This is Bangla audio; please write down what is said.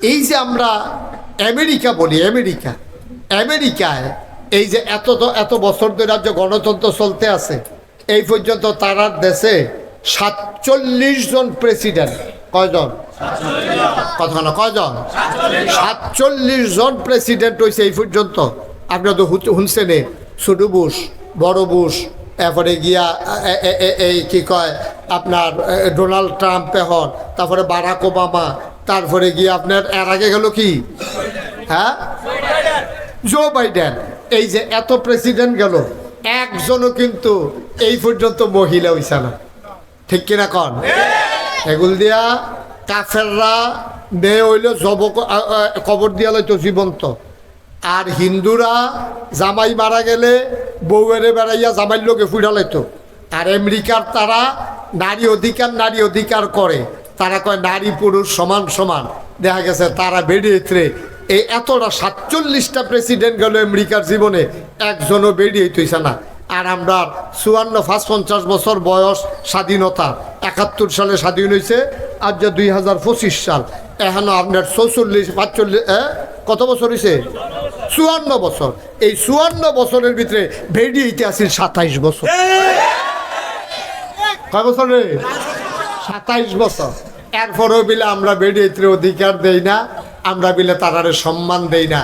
এই যে আমরা আমেরিকা বলি, আমেরিকা। আমেরিকায় এই যে এত এত বছর ধরে যে গণতন্ত্র চলতে আছে, এই পর্যন্ত তারার দেশে সাতচল্লিশ জন প্রেসিডেন্ট কয়জন? কথা কয়জন? সাতচল্লিশ জন প্রেসিডেন্ট হয়েছে এই পর্যন্ত। আপনারা তো শুনছেনে ছোট বুশ, বড় বুস এরপরে গিয়া এই কি কয়, আপনার ডোনাল্ড ট্রাম্প এখন, তারপরে বারাক ওবামা তারপরে গিয়ে আপনার, এর আগে গেল কি? হ্যাঁ? জো বাইডেন এই যে এত প্রেসিডেন্ট গেল, একজনও কিন্তু এই পর্যন্ত মহিলা হইছে না। ঠিক কিনা কন? এগুল দিয়া কাফেররা মেয়ে হইলে, জব কবর দিয়া লইতো জীবন্ত। আর হিন্দুরা জামাই মারা গেলে বউয়েরে বেড়াইয়া জামাইর লোকে ফুড়া লাইতো। আর আমেরিকার তারা নারী অধিকার নারী অধিকার করে। তারা কয় নারী, পুরুষ, সমান সমান। দেখা গেছে তারা বেরিয়েছে এই এতটা সাতচল্লিশটা প্রেসিডেন্ট গেল আমেরিকার জীবনে, একজনও বেরিয়ে তৈছে না। আর আমরা চুয়ান্ন পাঁচ পঞ্চাশ বছর বয়স, স্বাধীনতা, একাত্তর সালে স্বাধীন হয়েছে আর যে দুই হাজার পঁচিশ সাল। এখনও আপনার চৌচল্লিশ, পাঁচচল্লিশ? কত বছর হয়েছে চুয়ান্ন বছর। এই চুয়ান্ন বছরের ভিতরে বেরিয়েতে আছি সাতাইশ বছর। কয় বছর রে? সাতাইশ বছর। এরপরেও বিলে আমরা বেরিয়েতে অধিকার দেই না, আমরা বিলে তারারে সম্মান দেই না।